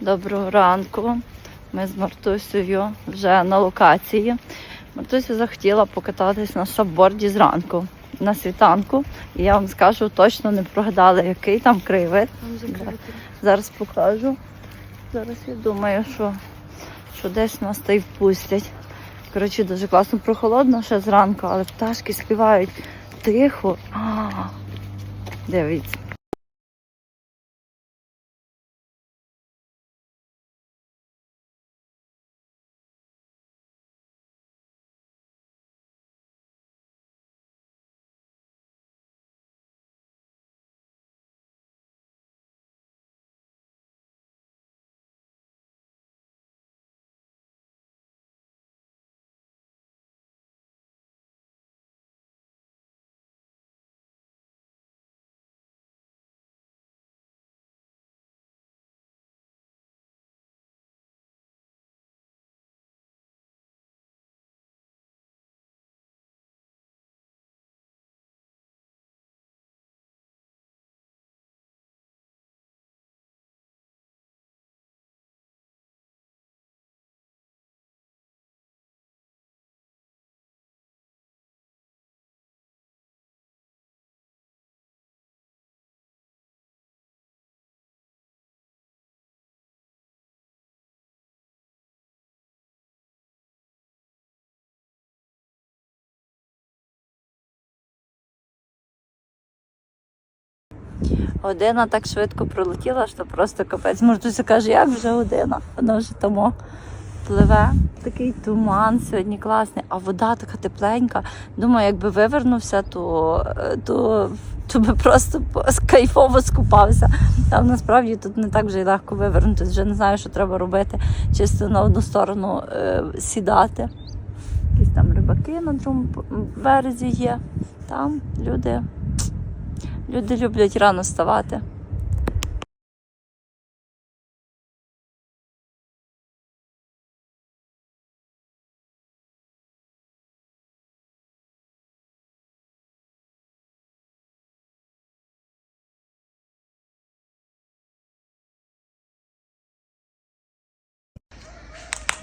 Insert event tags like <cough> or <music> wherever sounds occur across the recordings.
Доброго ранку. Ми з Мартусею вже на локації. Мартуся захотіла покататись на сабборді зранку на світанку. І я вам скажу, точно не прогадали, який там краєвид. Зараз покажу. Зараз я думаю, що, що десь нас та й впустять. Коротше, дуже класно прохолодно ще зранку, але пташки співають тихо. А, дивіться. Година так швидко пролетіла, що просто капець. Мартуся каже, як вже година. Вона вже тому пливе. Такий туман сьогодні класний, а вода така тепленька. Думаю, якби вивернувся, то, то, то би просто кайфово скупався. Там насправді тут не так вже й легко вивернутися. Вже не знаю, що треба робити. Чисто на одну сторону е, сідати. Якісь там рибаки на другому березі є. Там люди Люди люблять рано вставати.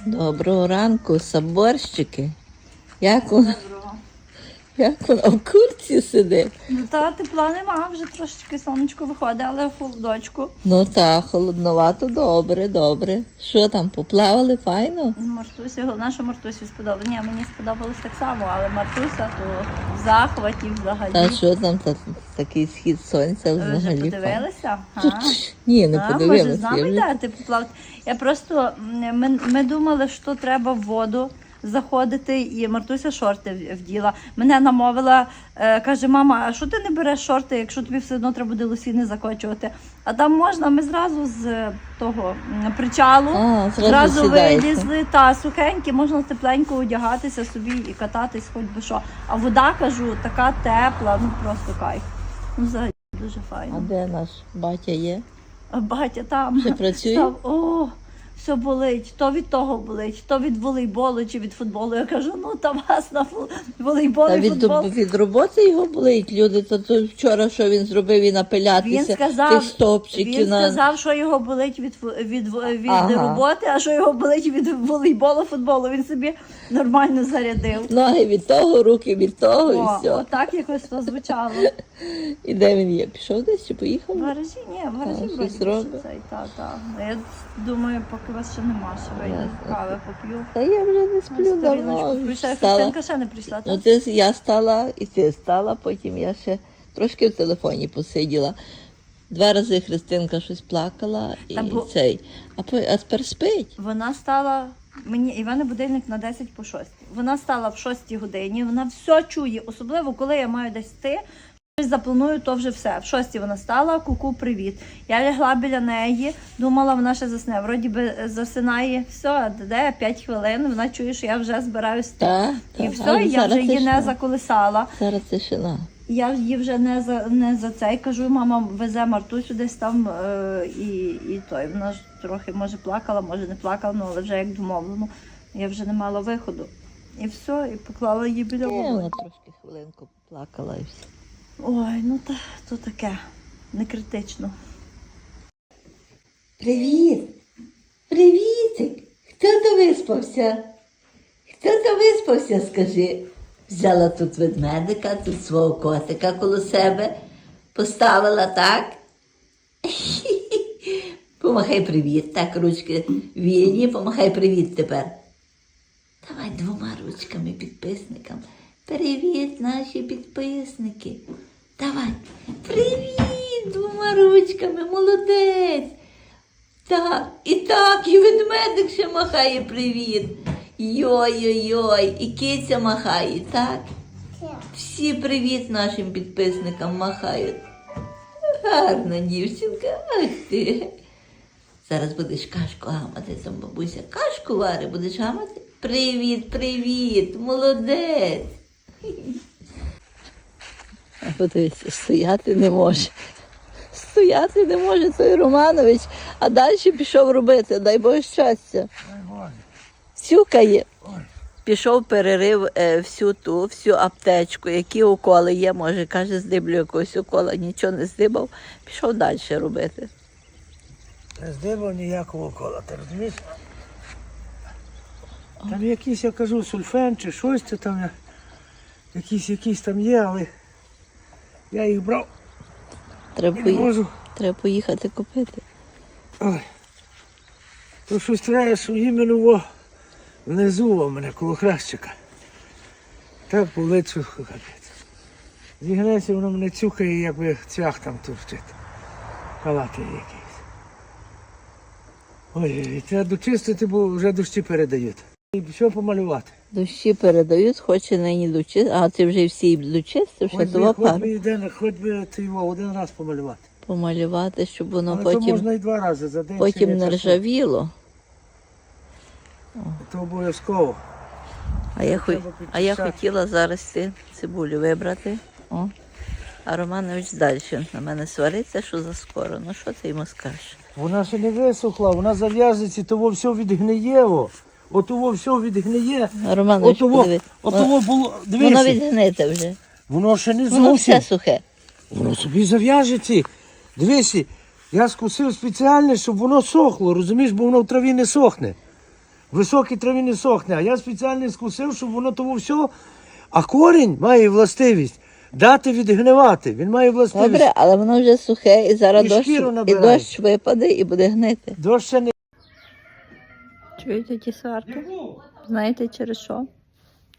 Доброго ранку, саборщики. Як вона, як вона в курці сидить? Ну та тепла нема, вже трошечки сонечко виходить, але в холодочку. Ну так, холодновато, добре, добре. Що там, поплавали файно? Мартусі, головне, що Мартусі сподобалося. Ні, мені сподобалось так само, але Мартуся то в захваті взагалі. Та що там та, такий схід сонця Ви вже подивилися? Ні, не А, може, з нами йдете поплавати? Я просто ми, ми думали, що треба в воду заходити, і Мартуся шорти вділа. Мене намовила, е, каже, мама, а що ти не береш шорти, якщо тобі все одно треба буде лосіни закочувати? А там можна, ми зразу з е, того причалу. А, зразу, Зразу вилізли та сухенькі, можна тепленько одягатися собі і кататись, хоч би що. А вода, кажу, така тепла, ну просто кайф. Ну, взагалі дуже файно. А де наш батя є? А батя там Ще працює? став, о, все болить, то від того болить, то від волейболу чи від футболу. Я кажу, ну та вас на волейбол Та і від, футбол. від роботи його болить люди. То, то вчора що він зробив і Він напилятися сказав, тих стовпчиків він на сказав, що його болить від від, від Ага. роботи, а що його болить від волейболу, футболу. Він собі нормально зарядив. ноги від того, руки від того і все. отак якось то звучало. <laughs> І де він є? Пішов десь чи поїхав? В гаражі, ні, в гаражі А, щось робить? цей, та, та. Я думаю, поки вас ще нема, вийду Ясно. кави поп'ю. Та я вже не сплю давно. прийшла, Христинка ще не прийшла, Ну так? ти я стала і ти стала, потім я ще трошки в телефоні посиділа. Два рази Христинка щось плакала і Та бо- цей. А, по- а тепер спить. Вона стала. Мені і в мене будильник на 10 по 6. Вона стала в 6 годині, вона все чує, особливо коли я маю десь йти. Запланую, то вже все. В 6 вона стала, куку, привіт. Я лягла біля неї, думала, вона ще засне. Вроді би е, засинає, все, де 5 хвилин, вона чує, що я вже збираюсь. Та, та, І все, я вже її не заколисала. Зараз тишина. Я її вже не за не за цей кажу, мама везе Мартусю десь там е, і, і той. Вона ж трохи може плакала, може не плакала, ну але вже як домовлено. Я вже не мала виходу. І все, і поклала її біля води. вона трошки хвилинку поплакала і все. Ой, ну та то таке, не критично. Привіт! Хто то виспався? Хто то виспався, скажи? Взяла тут ведмедика, тут свого котика коло себе, поставила так. <laughs> Помахай привіт, так, ручки вільні, помахай привіт тепер. Давай двома ручками підписникам. Привіт, наші підписники. Давай. Привіт двома ручками, молодець. Так, і так, і ведмедик ще махає привіт. Йой-йой-йой, і киця махає, так? Всі привіт нашим підписникам махають. Гарна дівчинка, ах ти. Зараз будеш кашку гамати, там бабуся кашку вари, будеш гамати? Привіт, привіт, молодець. Подивіться, стояти не може. Стояти не може той Романович, а далі пішов робити, дай Боже щастя. Сюкає. Пішов, перерив е, всю ту, всю аптечку, які уколи є, може, каже, здиблю якогось укола, нічого не здибав, пішов далі робити. Не здибав ніякого кола, ти розумієш? Там якийсь, я кажу, сульфен чи щось це там, якісь, якісь там є, але я їх брав Треба, пої... можу. Треба поїхати купити. Ой. То щось треба, що іменно внизу у мене коло хрещика. Так по лицю капець. Зігнеться, воно мене цюкає, якби цвях там товчить. Халати якийсь. Ой, треба дочистити, бо вже дощі передають. І що помалювати? Дощі передають, хоче нині дочистити. А ти вже всі дочистив, ще Хоч би, хоч би, один, хоч би ти його один раз помалювати. помалювати, щоб воно Але то потім, можна і два рази за день. потім не ржавіло. То обов'язково. А я, хо... А я хотіла зараз ці цибулю вибрати. О. А Романович далі на мене свариться, що за скоро. Ну що ти йому скажеш? Вона ще не висохла, вона зав'язується, того все відгниє. О. От того все відгниє. А Романович, От того, подивись. от Воно, відгните вже. воно ще не Воно все сухе. Воно собі зав'яжеться. Дивися, я скусив спеціально, щоб воно сохло, розумієш, бо воно в траві не сохне. В високій траві не сохне, а я спеціально скусив, щоб воно того все. А корінь має властивість дати відгнивати. Він має властивість. Добре, але воно вже сухе, і зараз І дощ, і дощ випаде і буде гнити. Дощ ще не. Чуєте ті сварки? Знаєте через що?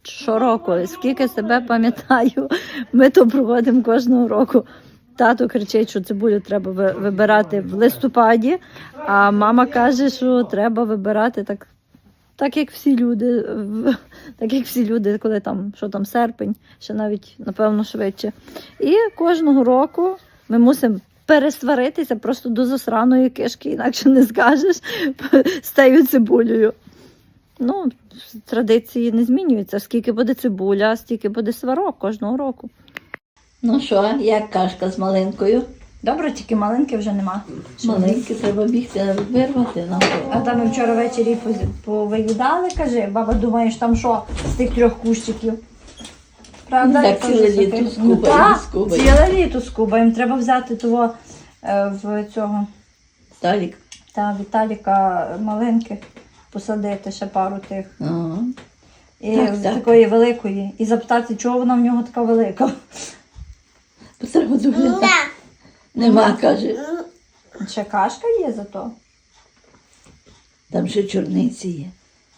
Щороку, скільки себе пам'ятаю, ми то проводимо кожного року. Тато кричить, що цибулю треба вибирати в листопаді, а мама каже, що треба вибирати так, так як всі люди, так як всі люди, коли там, що там серпень, ще навіть напевно швидше. І кожного року ми мусимо пересваритися просто до засраної кишки, інакше не скажеш <laughs> з тією цибулею. Ну, традиції не змінюються. Скільки буде цибуля, стільки буде сварок кожного року. Ну що, як кашка з малинкою? Добре, тільки маленьки вже нема. Маленькі треба бігти вирвати нам. А там ми вчора ввечері повиїдали, каже, баба, думаєш, там що з тих трьох кущиків? Правда? Так ціле «Слухай, літо так, скубаємо». Ціле літо скубаємо. Треба взяти того е, в цього Сталік. та Віталіка малинки, посадити ще пару тих. Ага. І Так, з так. такої великої. І запитати, чого вона в нього така велика. <laughs> Бо Треба доглядати. Нема, каже. Ще кашка є зато. Там ще чорниці є.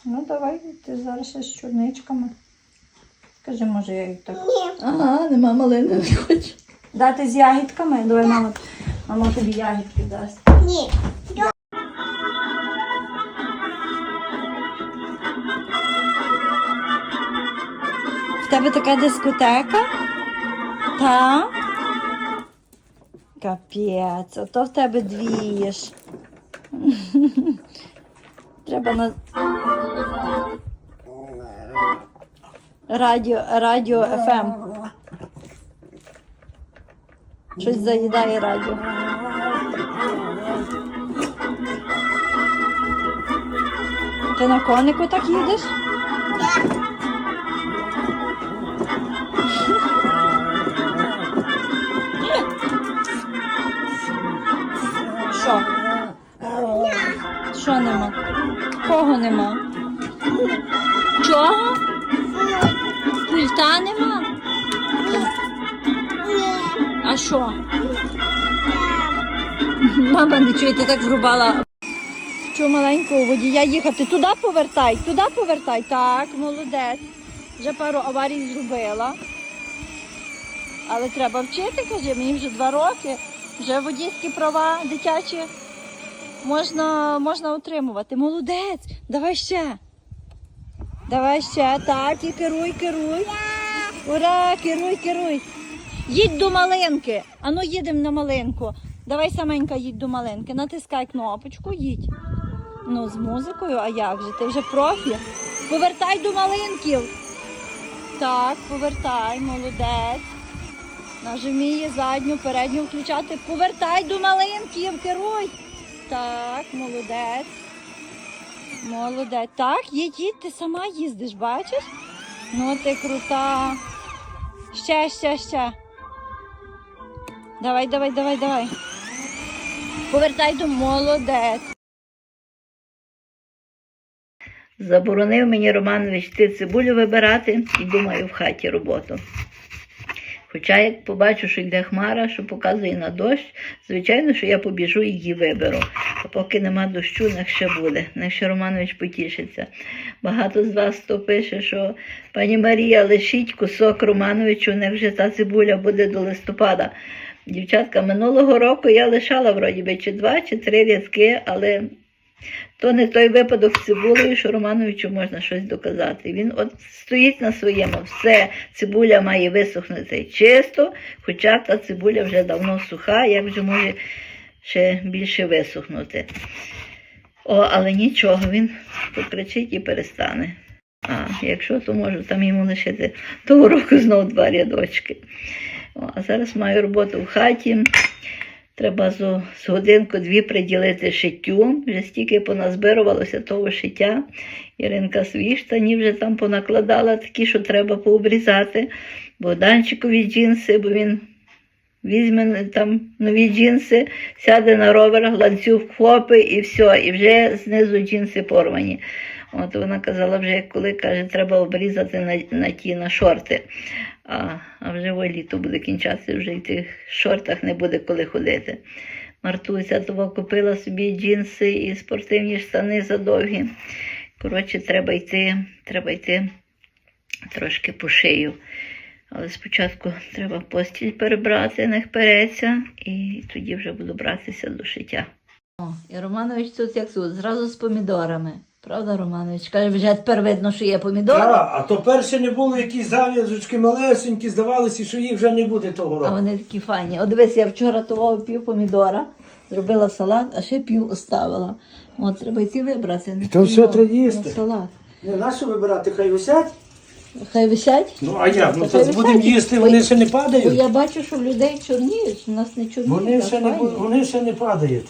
Ну давай, ти зараз ще з чорничками. Скажи, може, я їх так. Ні. Ага, нема малини, не хоче. Дати з ягідками? Давай, мама, мама тобі ягідки дасть. Ні. В тебе така дискотека? Та? Капець, ото в тебе двієш. <laughs> Треба на. Радіо, радіо FM. Щось заїдає радіо. Ти на конику так їдеш? Що? Що нема? Кого нема? Мама не чує, ти так врубала. Що маленького водія їхати? Туди повертай, туди повертай. Так, молодець. Вже пару аварій зробила. Але треба вчити, каже, мені вже два роки. Вже водійські права дитячі можна, можна отримувати. Молодець, давай ще. Давай ще, так, і керуй, керуй. Ура, керуй, керуй. Їдь до малинки. Ану, їдемо на малинку. Давай саменька їдь до малинки. Натискай кнопочку, їдь. Ну, з музикою, а як же? Ти вже профі. Повертай до малинків. Так, повертай, молодець. Нажиміє задню, передню включати. Повертай до малинків, керуй. Так, молодець. Молодець. Так, їдь, їдь, ти сама їздиш, бачиш? Ну ти крута. Ще, ще, ще. Давай, давай, давай, давай. Повертай до молодець. Заборонив мені Романович йти цибулю вибирати і думаю в хаті роботу. Хоча як побачу, що йде хмара, що показує на дощ, звичайно, що я побіжу і її виберу. А поки нема дощу, нех ще буде, нех ще Романович потішиться. Багато з вас то пише, що пані Марія, лишіть кусок Романовичу, нех вже та цибуля буде до листопада. Дівчатка, минулого року я лишала вроді би чи два, чи три рядки, але то не той випадок з цибулею, що Романовичу можна щось доказати. Він от стоїть на своєму, все, цибуля має висохнути чисто, хоча та цибуля вже давно суха, як вже може ще більше висохнути. О, але нічого, він покричить і перестане. А якщо, то можу там йому лишити того року знову два рядочки. О, а зараз маю роботу в хаті. Треба з, годинку-дві приділити шиттю. Вже стільки поназбирувалося того шиття. Іринка свої штані вже там понакладала такі, що треба пообрізати. Богданчикові джинси, бо він візьме там нові джинси, сяде на ровер, ланцюг хлопи і все, і вже знизу джинси порвані. От вона казала, вже коли каже, треба обрізати на, на ті на шорти. А, вже во літо буде кінчатися, вже в тих шортах не буде коли ходити. Мартуся того купила собі джинси і спортивні штани задовгі. Коротше, треба йти, треба йти трошки по шию. Але спочатку треба постіль перебрати, не переться, і тоді вже буду братися до шиття. О, і Романович тут як тут, зразу з помідорами. Правда, Романович? Каже, вже тепер видно, що є помідори. Так, а то перше не було якісь зав'язочки малесенькі, здавалося, що їх вже не буде того А року. вони такі файні. От дивись, я вчора того пів помідора, зробила салат, а ще пів оставила. От треба йти вибрати. не то все треба їсти. салат. Не, на що вибирати, хай висять? Хай висять. Ну а як? Ну то будемо їсти, вони ще не Бо падають. я бачу, що в людей чорніють, у нас не чорніють. Вони а ще не, файні. бу- вони ще не падають.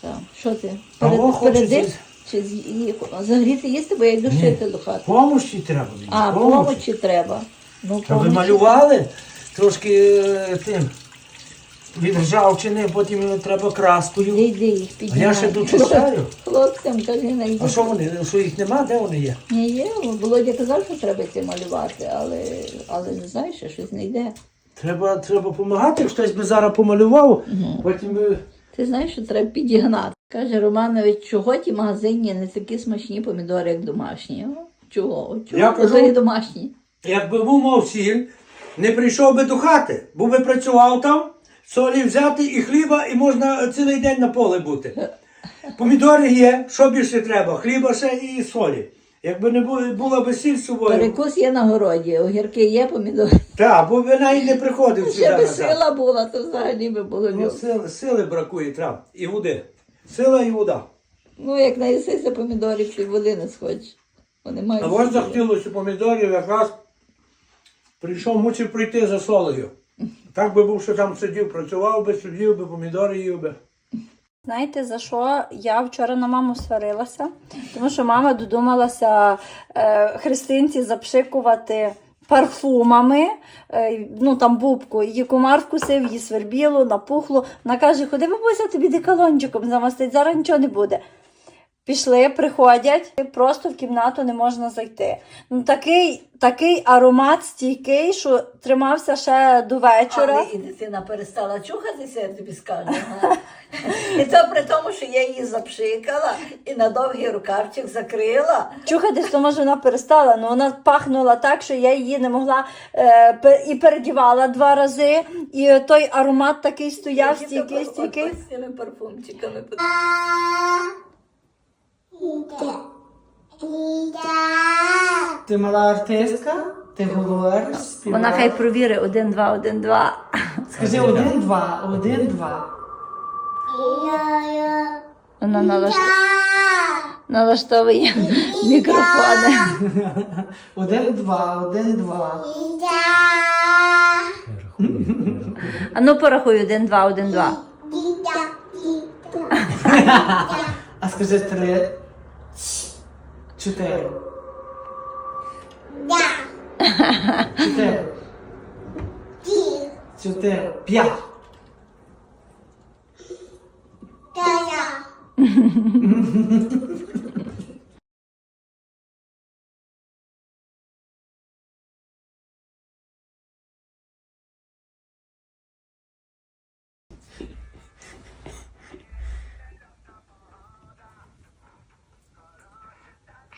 Так. Що ти? А Перед, во перед хочеться- тим? Чи з- і- загріти їсти, бо я йду шити до хати. Помощі треба. мені, А, помощі. помочі треба. Ну, Та ви помочі. малювали трошки е, тим від ржавчини, потім треба краскою. Йди, йди їх А піднімай. я ще дочищаю. <laughs> Хлопцям кажи, не йди. А що вони? Що їх нема? Де вони є? Ні, є. Володя казав, що треба йти малювати, але, але не знаю, що щось не йде. Треба, треба допомагати, хтось би зараз помалював, потім би. Ти знаєш, що треба підігнати. Каже Романович, чого ті магазинні не такі смачні помідори, як домашні? О, Чого? Чого? Я кажу- Ото домашні. Якби був мав сіль, не прийшов би до хати, був би працював там, солі взяти і хліба, і можна цілий день на поле бути. Помідори є, що більше треба? Хліба ще і солі. Якби не було, була би сіль з собою, Перекус є на городі, огірки є, помідори. так, бо би навіть не приходив сюди Ще би назад. сила була, то взагалі би було Ну, люкс. сили, сили бракує трав і води. Сила і вода. Ну, як наїсися помідорів, води не схочеш. Вони мають. А сили. захотілося помідорів, якраз прийшов, мусив прийти за солею. Так би був, що там сидів, працював би, сидів би, помідори їв би. Знаєте, за що я вчора на маму сварилася? Тому що мама додумалася е, христинці запшикувати парфумами, е, ну там бубку, її комар вкусив, її свербіло, напухло. Вона каже, ходи бабуся, тобі деколончиком замастить, зараз нічого не буде. Пішли, приходять, і просто в кімнату не можна зайти. Ну такий, такий аромат стійкий, що тримався ще до вечора. Але і дитина перестала чухатися, я тобі скажу. І то при тому, що я її запшикала і на довгий рукавчик закрила. Чухатись, то може вона перестала, але вона пахнула так, що я її не могла е, і передівала два рази. І той аромат такий стояв, стійкий, стійкий. З цими парфумчиками. Ти мала артистка, ти говориш, співаєш. Вона хай провіри один, два, один, два. Скажи один, два, один, два. Вона налашт... налаштовує мікрофони. <laughs> Один, два, один, два. А ну порахуй один, два, один, два. <laughs> А скажи три. Чотири. Чотири. Чотири. П'ять. <laughs>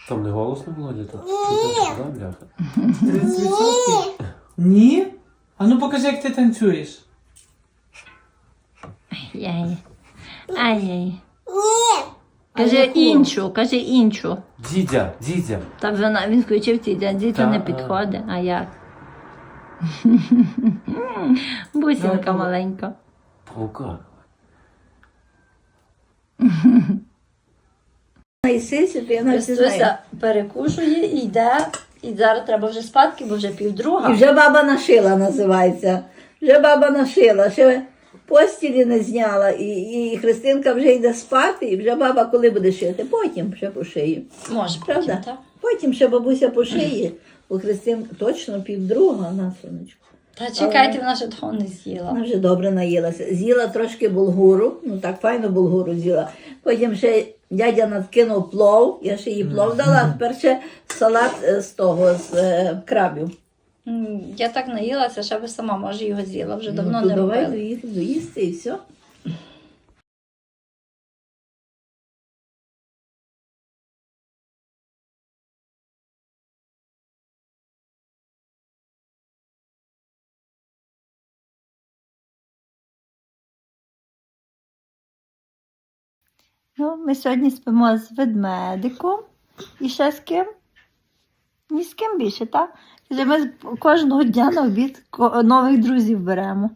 Там не голосно да, бляха? 30%? Ні? А ну покажи, як ти танцюєш. Яй. Ай-яй. Ні. Кажи іншу, кажи іншу. Дідя, дідя. Та вона він включив то Та, не підходить. А як? <laughs> Бусинка маленька. Паука. <laughs> І ти вона всі знає. Христуся перекушує і йде. І зараз треба вже спадки, бо вже півдруга. І вже баба нашила, називається. Вже баба нашила, ще постілі не зняла, і, і Христинка вже йде спати, і вже баба коли буде шити? Потім ще пошиє. Може, Правда? потім, так? Потім ще бабуся пошиє, бо Христинка точно півдруга на сонечку. Та чекайте, вона ще того не з'їла. Вона вже добре наїлася. З'їла трошки булгуру, ну так файно булгуру з'їла. Потім ще дядя надкинув плов, я ще їй плов дала, а тепер ще салат е, з того, з е, крабів. Я так наїлася, що би сама, може, його з'їла, вже давно ну, не то давай робила. доїсти, доїсти і все. Ну, ми сьогодні спимо з ведмедиком і ще з ким? Ні з ким більше, так? Ми кожного дня на обід нових друзів беремо.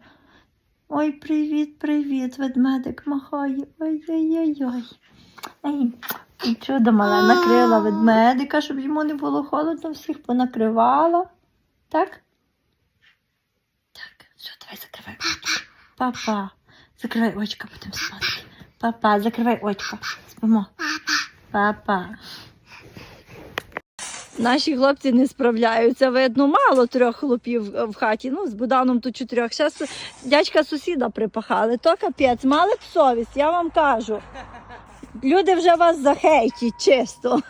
Ой, привіт, привіт, ведмедик махає. Ой-ой-ой-ой. І чудо мале накрила ведмедика, щоб йому не було холодно, всіх понакривала. Так? Так, все, давай закривай. Папа, закривай очка, будемо спати. Папа, закривай очка. Спимо. Папа. Наші хлопці не справляються. Видно, мало трьох хлопів в хаті. Ну, з Буданом тут чотирьох. Зараз дядька сусіда припахали. То капець, мали б совість, я вам кажу. Люди вже вас захейтять, чисто.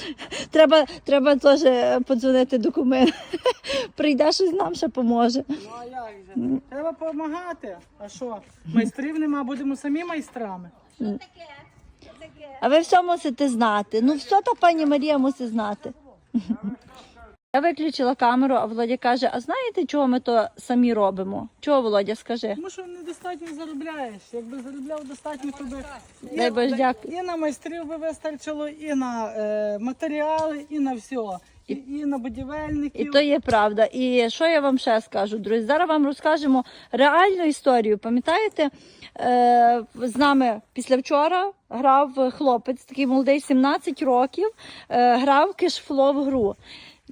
<laughs> Треба, треба теж подзвонити документ. <laughs> Прийде щось нам ще поможе. Ну а як же? Треба допомагати. А що? Майстрів нема, будемо самі майстрами. Що таке? А ви все мусите знати. Ну, все та пані Марія мусить знати. Я виключила камеру, а Володя каже: а знаєте, чого ми то самі робимо? Чого, Володя, скажи? Тому що недостатньо заробляєш. Якби заробляв достатньо, то би Дай Боже, дякую. і на майстрів би вистачило, і на е, матеріали, і на все. І, і на будівельників. І то є правда. І що я вам ще скажу, друзі? Зараз вам розкажемо реальну історію. Пам'ятаєте, е, з нами після вчора грав хлопець, такий молодий, 17 років, е, грав кешфлоу гру.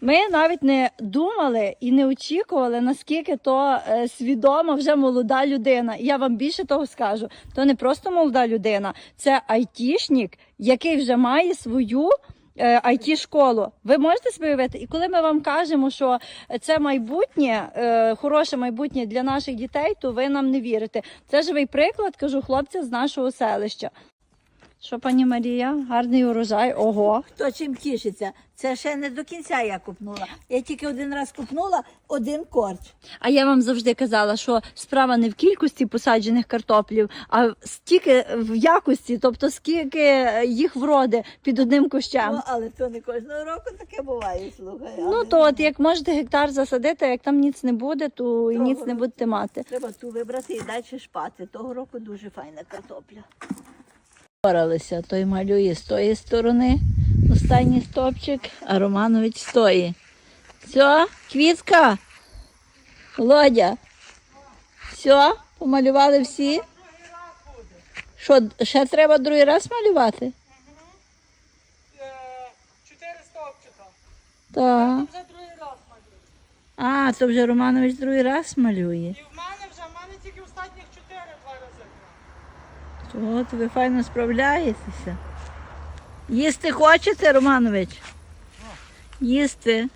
Ми навіть не думали і не очікували, наскільки то е, свідома вже молода людина. Я вам більше того скажу: то не просто молода людина, це айтішник, який вже має свою it школу Ви можете собі уявити? І коли ми вам кажемо, що це майбутнє, е, хороше майбутнє для наших дітей, то ви нам не вірите. Це живий приклад, кажу, хлопця з нашого селища. Що, пані Марія? Гарний урожай. Ого. Хто чим тішиться? Це ще не до кінця я купнула. Я тільки один раз купнула один корч. А я вам завжди казала, що справа не в кількості посаджених картоплів, а стільки в якості, тобто скільки їх вроде під одним кущем. Ну, але то не кожного року таке буває, слухай. Ну то от як можете гектар засадити, а як там ніц не буде, то і Того ніц не будете мати. Треба ту вибрати і далі шпати. Того року дуже файна картопля. Поралися, той малює з тої сторони, останній стопчик, а Романович з тої. Все, квітка, Володя. Все, помалювали всі. Що, ще треба другий раз малювати? Чотири стовпчика. Так. А, то вже Романович другий раз малює. І в мене вже, в мене тільки останніх чотири два рази. От ви файно справляєтеся. Їсти хочете, Романович? Їсти.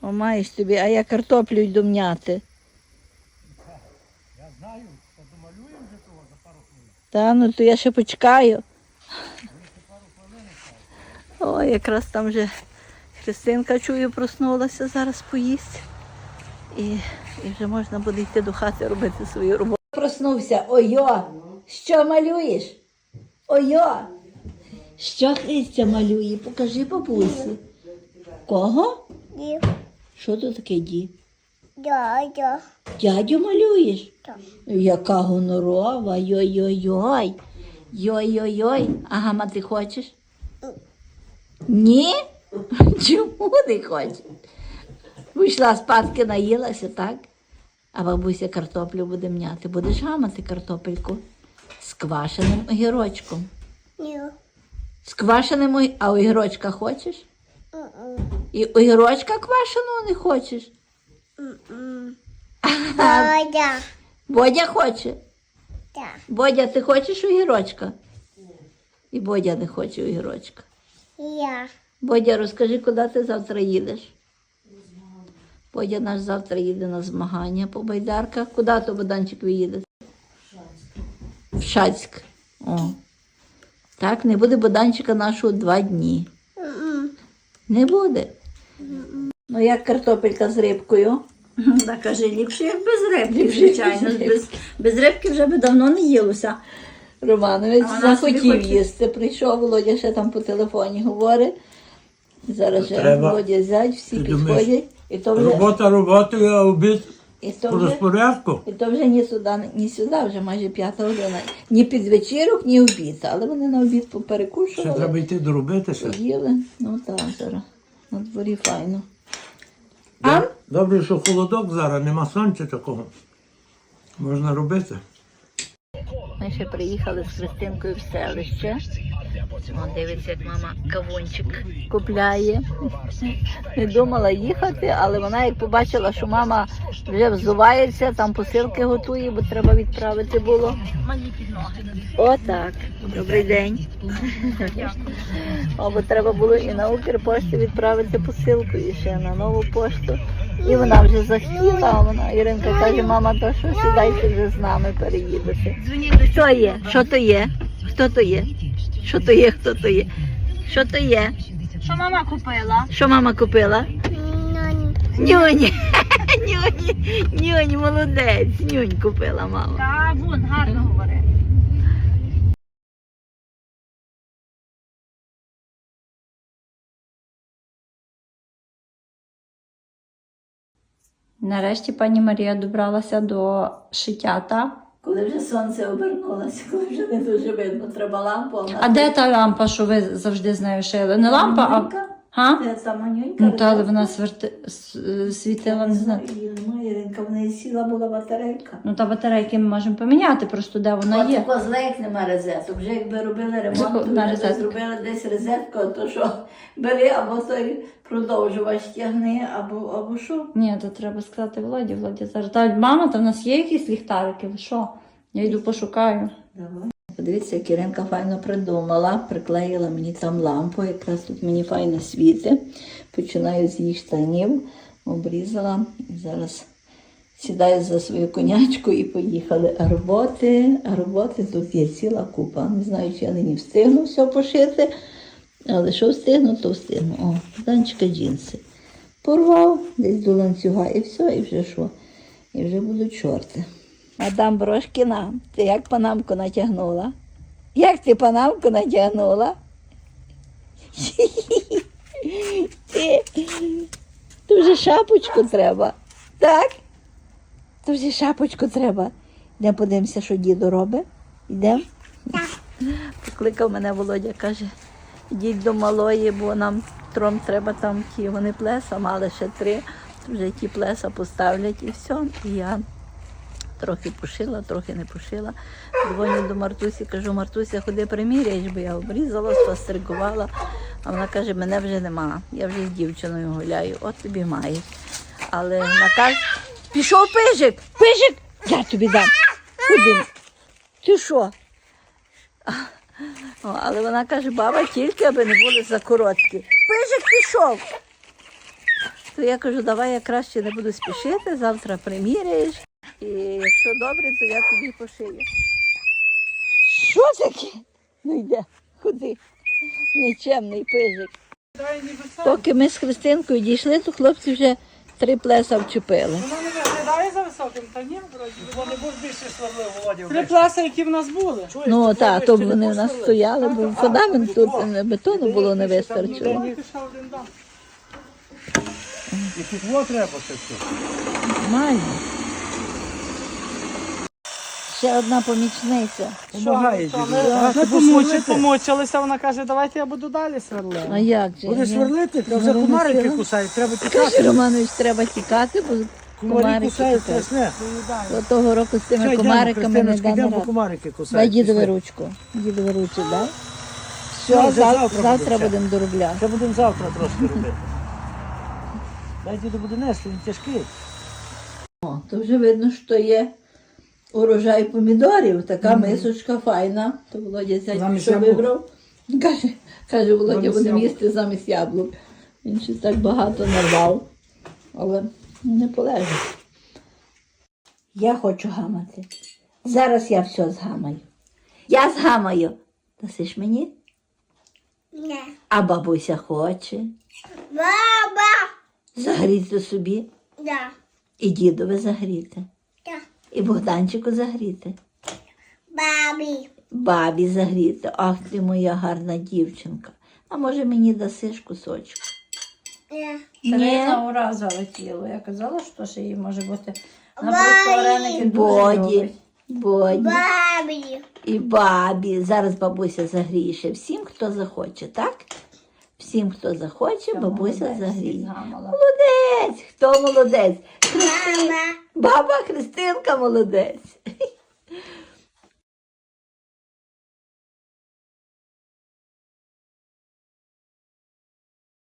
О, маєш тобі, а я картоплю йду м'яти. Я знаю, то домалюємо вже того за пару хвилин. Та, ну то я ще почекаю. О, якраз там вже Христинка чую, проснулася, зараз поїсть. І, і вже можна буде йти до хати робити свою роботу. Проснувся. Ойо, що малюєш? Ойо. Що Христя малює? Покажи бабусі. Кого? Ді. Що тут таке ді? Дядя. Дядю малюєш? Так. Яка гонорова, йой-йой-йой. Йой-йой-йой. Ага, ма ти хочеш? Ні? <laughs> Чому не хочеш? Вийшла спадки, наїлася, так? А бабуся картоплю буде м'яти. Будеш гамати картопельку з квашеним огірочком. Ні. З квашеним огі- а огірочка хочеш? І огірочка квашеного не хочеш? Дядя. Бодя хоче. Так. Бодя, ти хочеш огірочка? І Бодя не хоче огірочка. Я. Бодя, розкажи, куди ти завтра їдеш? Бодя наш завтра їде на змагання по байдарках. Куди то Боданчик ви їдете? В Шацьк. О. Так, не буде Боданчика нашого два дні. Не буде. Ну, як картопелька з рибкою? Так каже, ліпше як без <laughs> рибки, звичайно. Без, без рибки вже би давно не їлося. Романович А вона собі захотів хоче. їсти. Прийшов, Володя ще там по телефоні говорить. Зараз же Треба. Володя зять, всі Ти думаєш, підходять. І то вже, Робота роботою, а обід і то по вже, розпорядку. і то вже ні сюди, ні сюди, вже майже п'ята година. Ні під вечірок, ні обід. Але вони на обід Ще поперекушували. треба йти доробити ще. Їли. Ну так, зараз. На дворі файно. А? Добре, що холодок зараз, нема сонця такого. Можна робити. Ми ще приїхали з Христинкою в селище. О, дивиться, як мама кавунчик купляє. Не думала їхати, але вона як побачила, що мама вже взувається, там посилки готує, бо треба відправити було. Отак. Добрий день. О, бо треба було і на Укрпошті відправити посилку, і ще на нову пошту. І вона вже захотіла, вона Іринка каже, мама, то що сідайте вже з нами переїдете. Хто є? Що то є? Хто то є? Що то є? Хто то є? Що то є? Що мама купила? Що мама купила? Нюні. Нюні. <laughs> Нюні, молодець. Нюнь купила мама. Та вон, гарно говорить. Нарешті пані Марія добралася до шиття. Коли вже сонце обернулося, <laughs> коли вже не дуже видно, треба лампу. А де та лампа, що ви завжди з нею шили? Не лампа, а. Га? Це манюнька. Ну, та, але вона сверти... с- світила, не знаю. Її немає, Іринка, в неї сіла була батарейка. Ну, та батарейки ми можемо поміняти, просто де вона От є. такого зле, як нема розеток. Вже якби робили ремонт, Тако- то на зробили десь розетку, то що бери або той продовжувач тягни, або, або що. Ні, то треба сказати Володі, Володя зараз. Та, мама, та в нас є якісь ліхтарики, ви що? Я йду пошукаю. Давай. Подивіться, як Іринка файно придумала, приклеїла мені там лампу, якраз тут мені файно світи. Починаю з її штанів, обрізала зараз Сідаю за свою конячку і поїхали. А роботи, а роботи тут є ціла купа. Не знаю, чи я нині встигну все пошити, але що встигну, то встигну. О, Данчика джинси. Порвав десь до ланцюга і все, і вже що. І вже будуть чорти. Мадам Брошкіна, ти як панамку натягнула? Як ти панамку натягнула? Ти, вже шапочку треба. Так? То вже шапочку треба. Йдемо подивимося, що діду робить. Йдемо? Покликав мене Володя, каже, йдіть до малої, бо нам тром треба там ті, вони плеса, мали ще три, вже ті плеса поставлять і все. І я трохи пошила, трохи не пошила. Дзвоню до Мартусі, кажу, Мартуся, ходи приміряєш, бо я обрізала, спостерігувала. А вона каже, мене вже нема. Я вже з дівчиною гуляю, от тобі маєш. Але наказ. Пішов пижик! Пижик! Я тобі дам. Куди? Ти що? Але вона каже, баба, тільки аби не були за короткі. Пижик пішов. То я кажу, давай я краще не буду спішити, завтра приміряєш. І якщо добре, то я тобі пошию. Що таке? Ну йде, ходи. Нечемний пижик. Поки ми з Христинкою дійшли, то хлопці вже три плеса вчепили. Воно не виглядає за високим, та ні, вроді. Вони будуть більше сварли, Володя. Три плеса, які в нас були. Ну так, то вони в нас стояли, бо фундамент тут бетону було не вистачило. І тут треба ще все. Нормально. Ще одна помічниця. Помагає Що, діду. ми- А, Ми ти будеш помучи- сверлити? помучилися, вона каже, давайте я буду далі А сверлити. як же? Будеш сверлити, та вже Говорила, комарики кусають, треба Каже, тікати. Романович, треба тікати, бо комарики кусають кусають. страшне. До того року з тими йдемо, комариками не ради. Дай дідові ручку. Дідові ручку, дай. Все, завтра будемо доробляти. Це будемо завтра трошки робити. Дай діду буде нести, він тяжкий. О, то вже видно, що є урожай помідорів. Така мисочка файна. То Володя зять Замість що яблук. вибрав. <laughs> Каже, каже Володя, будемо їсти замість яблук. Він щось так багато нарвав, але не полежить. Я хочу гамати. Зараз я все згамаю. Я згамаю. Дасиш мені? Не. А бабуся хоче. Баба. Загріти собі. Да. І дідове загріти. І Богданчику загріти. Бабі. Бабі загріти. Ах ти моя гарна дівчинка. А може мені дасиш кусочок? Не. Ірина уразила тіло. Я казала, що ще їй може бути дуже Боді, боді Бабі. і бабі. Зараз бабуся загріє ще всім, хто захоче, так? Всім, хто захоче, бабуся Молодець, загріє. Молодець! Хто молодець? Мама. Баба Христинка молодець.